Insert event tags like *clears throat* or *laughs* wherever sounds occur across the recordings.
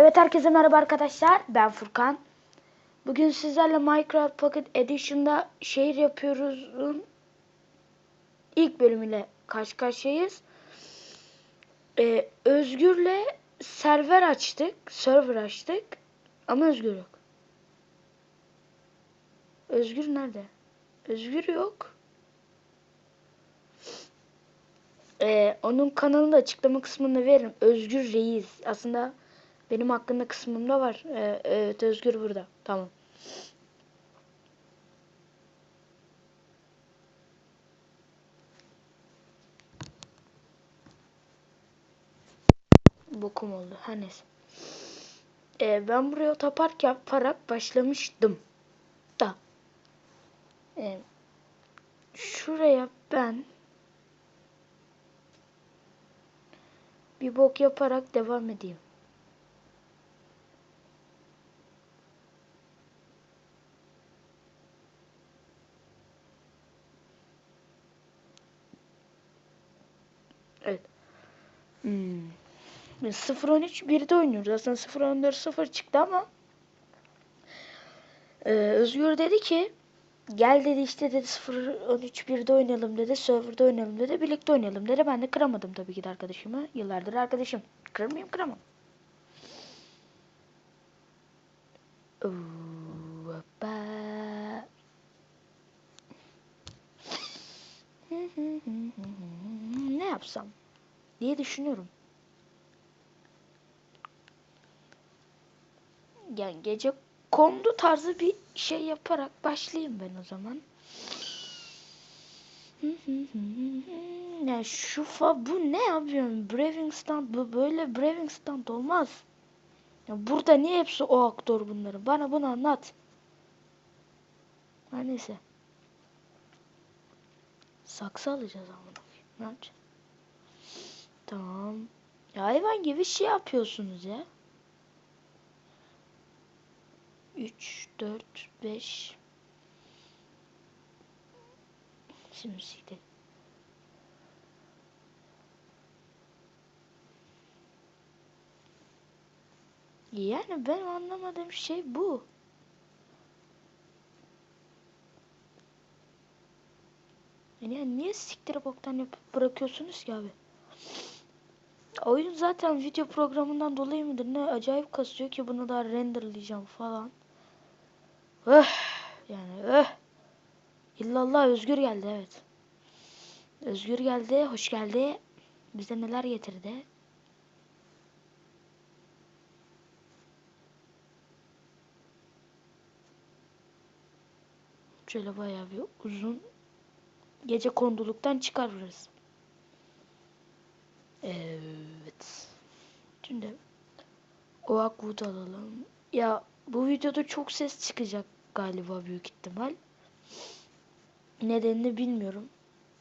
Evet herkese merhaba arkadaşlar. Ben Furkan. Bugün sizlerle Minecraft Pocket Edition'da şehir yapıyoruz'un ilk bölümüyle karşı karşıyayız. Ee, Özgür'le server açtık. Server açtık. Ama Özgür yok. Özgür nerede? Özgür yok. Ee, onun kanalını da açıklama kısmında veririm. Özgür Reis. Aslında benim hakkında kısmımda var. Ee, evet Özgür burada. Tamam. Bokum oldu. Her neyse. Ee, ben buraya otopark yaparak başlamıştım. Da. Ee, şuraya ben bir bok yaparak devam edeyim. Hmm. Biz 0-13 1'de oynuyoruz. Aslında 0-14 0 çıktı ama ee, Özgür dedi ki gel dedi işte dedi 0-13 1'de oynayalım dedi. Server'da oynayalım dedi. Birlikte oynayalım dedi. Ben de kıramadım tabii ki de arkadaşımı. Yıllardır arkadaşım. Kırır mıyım? Kıramam. *laughs* Ne yapsam diye düşünüyorum. Yani gece kondu tarzı bir şey yaparak başlayayım ben o zaman. *laughs* Ya şu fa bu ne yapıyorsun? Braving stand bu böyle braving stand olmaz. Ya burada niye hepsi o aktör bunların? Bana bunu anlat. Ha neyse. Saksı alacağız ama. Ne yapacağız? Ya hayvan gibi şey yapıyorsunuz ya. 3, 4, 5. Şimdi siktir. Yani benim anlamadığım şey bu. Yani niye siktire boktan yapıp bırakıyorsunuz ki abi? Oyun zaten video programından dolayı mıdır ne acayip kasıyor ki bunu daha renderlayacağım falan. Öh yani öh. İllallah Özgür geldi evet. Özgür geldi hoş geldi. Bize neler getirdi. Şöyle bayağı bir uzun gece konduluktan çıkar burası. Evet. Şimdi o Akwood alalım. Ya bu videoda çok ses çıkacak galiba büyük ihtimal. Nedenini bilmiyorum.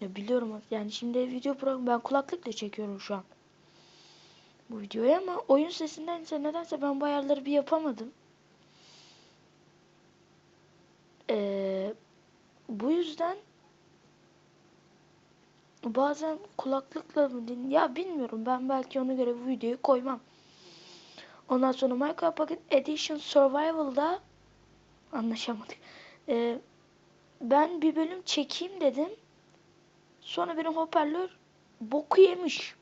Ya biliyorum yani şimdi video program ben kulaklıkla çekiyorum şu an. Bu videoyu ama oyun sesindense nedense ben bu ayarları bir yapamadım. Ee, bu yüzden bazen kulaklıkla mı din ya bilmiyorum ben belki ona göre bu videoyu koymam. Ondan sonra Minecraft Pocket Edition Survival'da anlaşamadık. Ee, ben bir bölüm çekeyim dedim. Sonra benim hoparlör boku yemiş.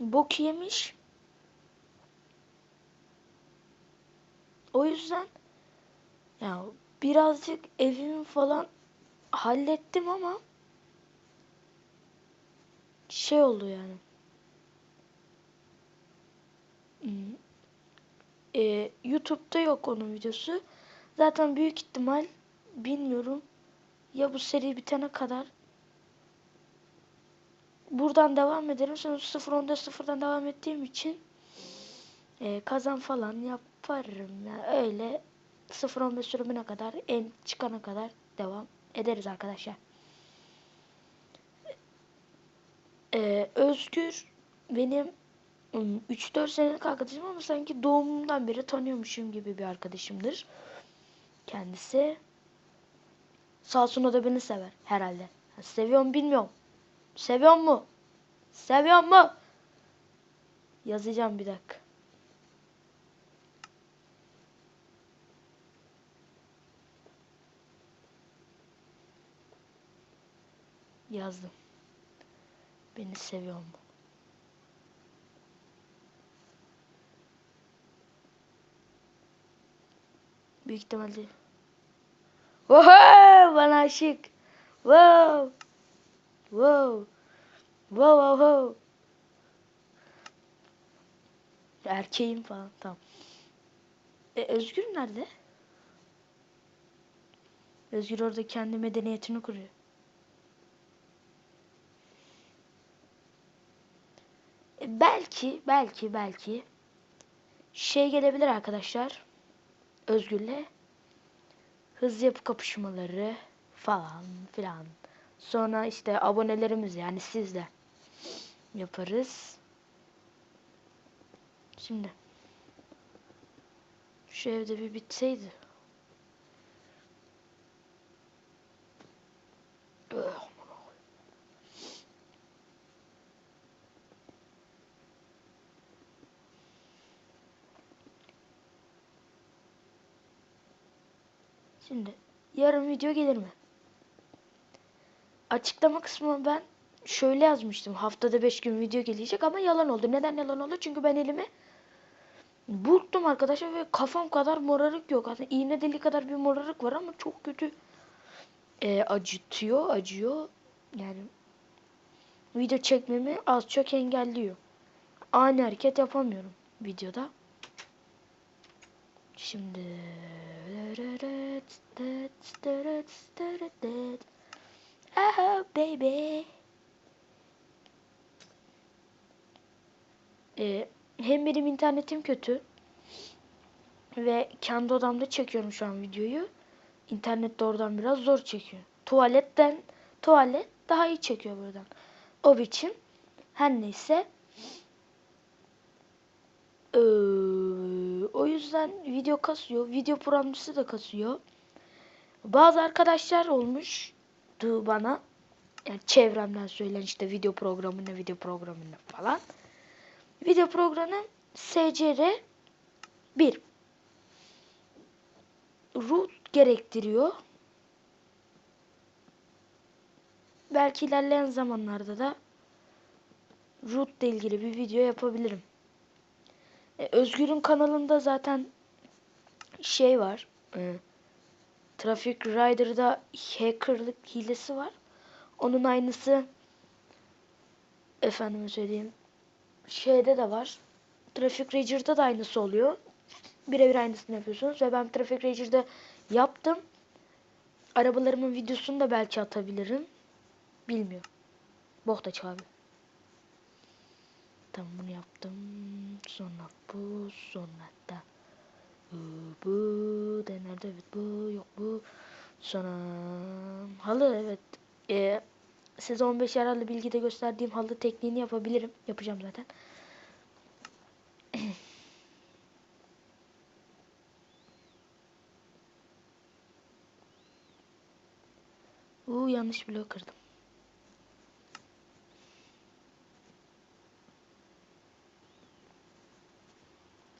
Bok yemiş. O yüzden ya birazcık evimi falan hallettim ama şey oldu yani. Hmm. Ee, YouTube'da yok onun videosu. Zaten büyük ihtimal bilmiyorum ya bu seri bitene kadar buradan devam ederim. Sonra 0.10'da sıfırdan devam ettiğim için e, kazan falan yaparım. Yani öyle 0.15 sürümüne kadar en çıkana kadar devam ederiz arkadaşlar. Ee, Özgür benim hmm, 3-4 senelik arkadaşım ama sanki doğumumdan beri tanıyormuşum gibi bir arkadaşımdır. Kendisi. Sağolsun o da beni sever herhalde. Seviyorum bilmiyorum. Seviyor mu? Seviyor mu? Yazacağım bir dakika. Yazdım. Beni seviyor mu? Büyük ihtimalle. Oho! Bana aşık. Wow. Wow. Wow wow wow. Erkeğim falan tamam. E, Özgür nerede? Özgür orada kendi medeniyetini kuruyor. E, belki, belki, belki şey gelebilir arkadaşlar. Özgür'le hızlı yapı kapışmaları falan filan. Sonra işte abonelerimiz yani siz de yaparız. Şimdi şu evde bir bitseydi. Öh. Şimdi yarın video gelir mi? Açıklama kısmına ben şöyle yazmıştım. Haftada 5 gün video gelecek ama yalan oldu. Neden yalan oldu? Çünkü ben elimi burktum arkadaşlar ve kafam kadar morarık yok. Aslında iğne deli kadar bir morarık var ama çok kötü e, acıtıyor, acıyor. Yani video çekmemi az çok engelliyor. Ani hareket yapamıyorum videoda. Şimdi Oh baby. Ee, hem benim internetim kötü ve kendi odamda çekiyorum şu an videoyu. İnternet de oradan biraz zor çekiyor. Tuvaletten tuvalet daha iyi çekiyor buradan. O biçim. Her neyse. Ee, o yüzden video kasıyor. Video programcısı da kasıyor. Bazı arkadaşlar olmuştu bana. Yani çevremden söylen işte video programına, video programına falan. Video programı SCR 1 root gerektiriyor. Belki ilerleyen zamanlarda da root ile ilgili bir video yapabilirim. E, Özgür'ün kanalında zaten şey var. E, Traffic Rider'da hackerlık hilesi var. Onun aynısı efendime söyleyeyim şeyde de var. Traffic Rager'da da aynısı oluyor. Birebir aynısını yapıyorsunuz ve ben Traffic Rager'da yaptım. Arabalarımın videosunu da belki atabilirim. Bilmiyorum. Boktaç abi. Tamam bunu yaptım. Sonra bu. Sonra da bu. De nerede? Evet bu. Yok bu. Sonra halı evet. Ee, size 15 yararlı bilgide gösterdiğim halı tekniğini yapabilirim. Yapacağım zaten. *clears throat* Uuu yanlış blok kırdım.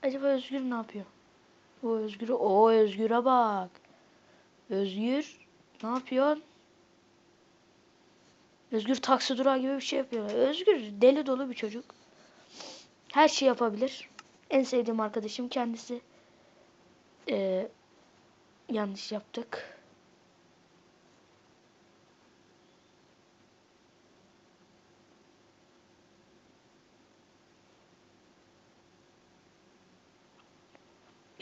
Acaba Özgür ne yapıyor? O Özgür'ü, o Özgür'e bak. Özgür ne yapıyor? Özgür taksi durağı gibi bir şey yapıyor. Özgür deli dolu bir çocuk. Her şey yapabilir. En sevdiğim arkadaşım kendisi. Ee, yanlış yaptık.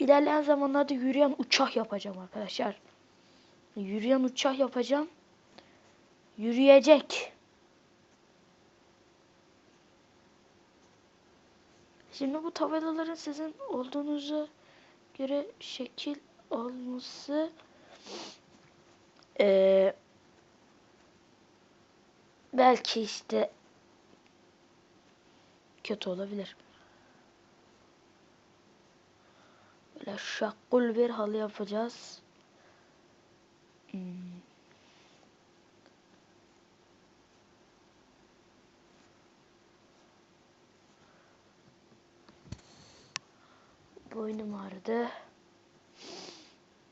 İlerleyen zamanlarda yürüyen uçak yapacağım arkadaşlar. Yürüyen uçak yapacağım. Yürüyecek. Şimdi bu tabelaların sizin olduğunuza göre şekil olması ee, belki işte kötü olabilir. Böyle şakul bir halı yapacağız. Hmm. Boynum ağrıdı.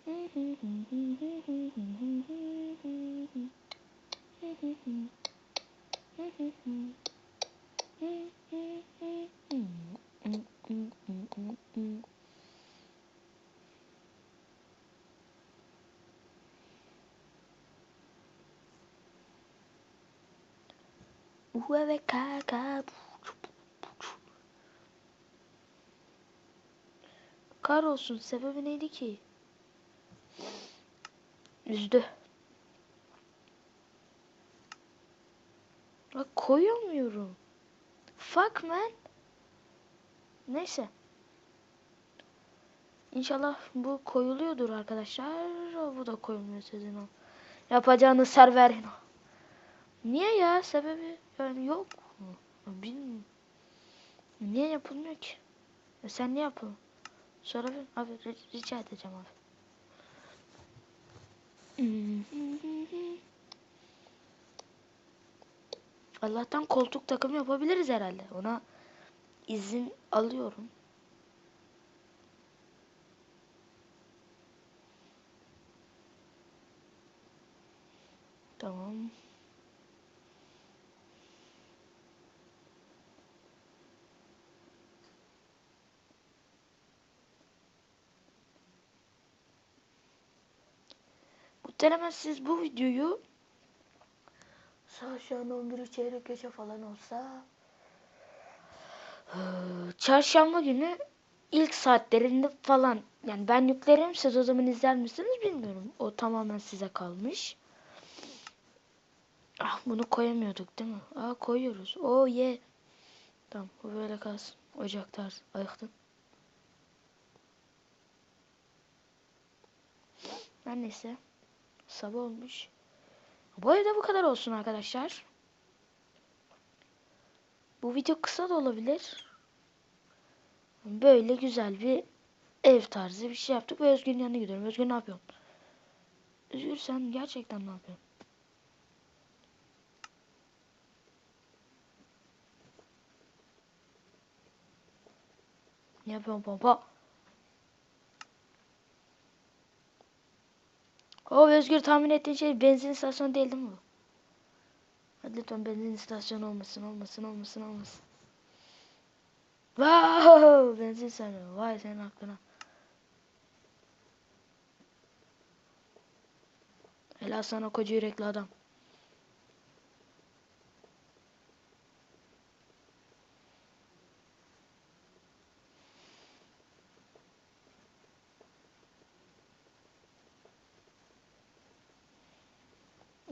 *laughs* Uwe ve kaka. Kar olsun sebebi neydi ki? Üzdü. Bak koyamıyorum. Fuck man. Neyse. İnşallah bu koyuluyordur arkadaşlar. Bu da koyulmuyor sizin o. Yapacağınız serverin. Niye ya? Sebebi yani yok mu? Bilmiyorum. Niye yapılmıyor ki? Ya sen niye yapalım? Sorabilir Abi ri- rica edeceğim abi. Allah'tan koltuk takımı yapabiliriz herhalde. Ona izin alıyorum. Tamam. Muhtemelen siz bu videoyu saat şu an 11 çeyrek geçe falan olsa eee, çarşamba günü ilk saatlerinde falan yani ben yüklerim siz o zaman izler misiniz bilmiyorum. O tamamen size kalmış. Ah bunu koyamıyorduk değil mi? Aa koyuyoruz. Oh ye. Tamam bu böyle kalsın. Ocak tarzı. Ayıktın. Her neyse. Sabah olmuş. Bu evde bu kadar olsun arkadaşlar. Bu video kısa da olabilir. Böyle güzel bir ev tarzı bir şey yaptık ve Özgür'ün yanına gidiyorum. Özgür ne yapıyorsun? Özgür sen gerçekten ne yapıyorsun? Ne yapıyorsun baba? O Özgür tahmin ettiğin şey benzin istasyonu değil değil mi? Hadi lütfen benzin istasyonu olmasın, olmasın, olmasın, olmasın. Wow! Benzin istasyonu. Vay senin aklına. Helal sana koca yürekli adam.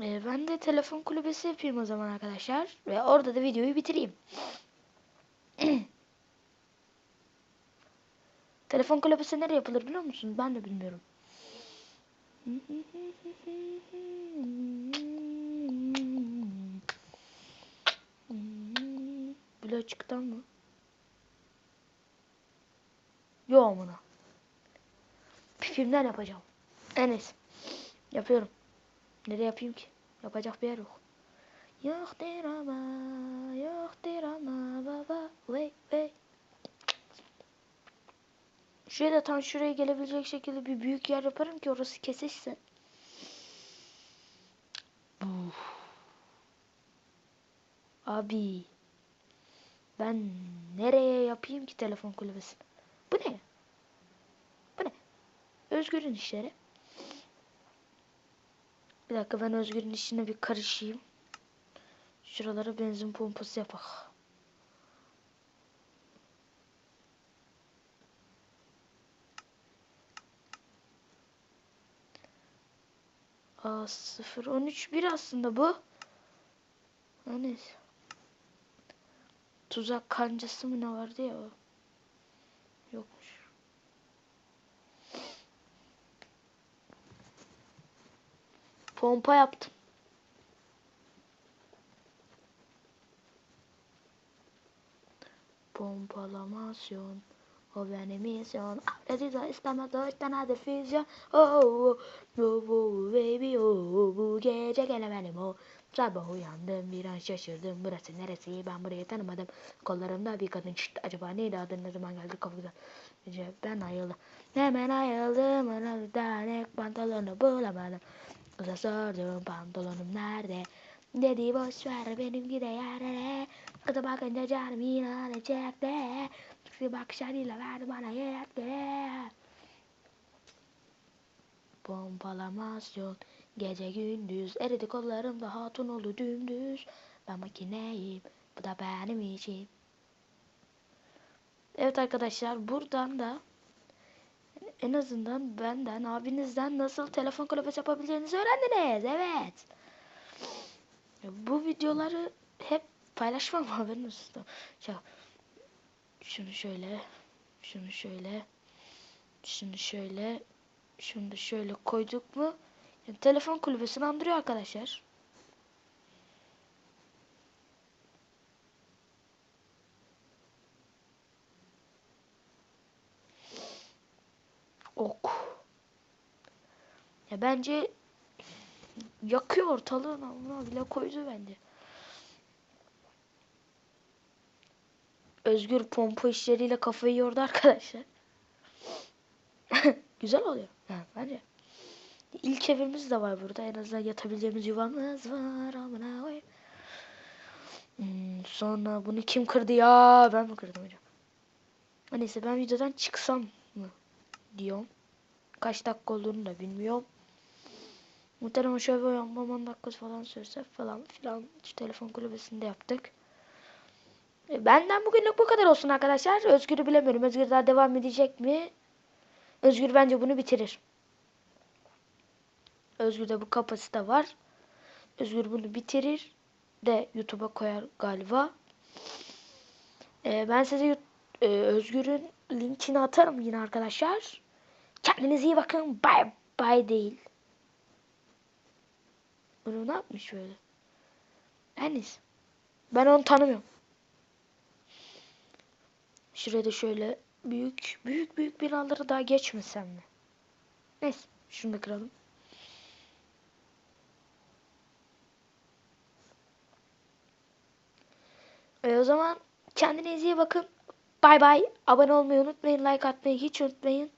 Ee, ben de telefon kulübesi yapayım o zaman arkadaşlar. Ve orada da videoyu bitireyim. *clears throat* telefon kulübesi nereye yapılır biliyor musun? Ben de bilmiyorum. *clears throat* Biloçik'ten mı? Yo amına. Pipimden yapacağım. Enes. Yapıyorum. Nereye yapayım ki? Yapacak bir yer yok. Yoktur ama, yoktur ama baba. Wait, wait. Şuraya da tam şuraya gelebilecek şekilde bir büyük yer yaparım ki orası kesişse. Uf. Abi. Ben nereye yapayım ki telefon kulübesini? Bu ne? Bu ne? Özgür'ün işleri. Bir dakika ben Özgür'ün işine bir karışayım. Şuralara benzin pompası yapak. Aa 0 13 1 aslında bu. Hani tuzak kancası mı ne vardı ya o. Yokmuş. Pompa yaptım. Pompalamasyon. O benim misyon. Atletiza isteme dörtten hadi füzyon. Oh, oh, oh, oh, baby oh, bu gece gene benim o. Sabah uyandım bir an şaşırdım. Burası neresi ben burayı tanımadım. Kollarımda bir kadın çıktı. Acaba neydi adı ne zaman geldi kafamda. Ben ayıldım. Hemen ayıldım. Tane pantolonu bulamadım. Kıza sordum pantolonum nerede? Dedi boş ver benimki de yarere. Kıza bakınca canım inan çekti. Kızı bakışlarıyla verdi bana yetki. Pompalamasyon gece gündüz eridi kollarımda hatun oldu dümdüz. Ben makineyim bu da benim işim. Evet arkadaşlar buradan da en azından benden abinizden nasıl telefon klavye yapabileceğinizi öğrendiniz. Evet. Bu videoları hep paylaşmam *laughs* haberiniz olsun. Şey, şunu şöyle, şunu şöyle, şunu şöyle, şunu da şöyle koyduk mu? Yani telefon kulübesini andırıyor arkadaşlar. Ya bence yakıyor ortalığı namına bile koydu bence. Özgür pompa işleriyle kafayı yordu arkadaşlar. *laughs* Güzel oluyor. Ha, bence. İlk evimiz de var burada. En azından yatabileceğimiz yuvamız var. Amına koyayım. Hmm, sonra bunu kim kırdı ya? Ben mi kırdım hocam? Neyse ben videodan çıksam mı diyorum. Kaç dakika olduğunu da bilmiyorum. Muhtemelen şöyle bir uyanmam 10 dakika falan sürse falan filan şu telefon kulübesinde yaptık. E, Benden bugünlük bu kadar olsun arkadaşlar. Özgür'ü bilemiyorum. Özgür daha devam edecek mi? Özgür bence bunu bitirir. Özgür'de bu kapasite var. Özgür bunu bitirir de YouTube'a koyar galiba. E, ben size e, Özgür'ün linkini atarım yine arkadaşlar. Kendinize iyi bakın. Bye bye değil. Bunu ne yapmış böyle? Enis. Ben onu tanımıyorum. Şuraya da şöyle büyük büyük büyük binaları daha geçmesem mi? Neyse şunu da kıralım. E o zaman kendinize iyi bakın. Bay bay. Abone olmayı unutmayın. Like atmayı hiç unutmayın.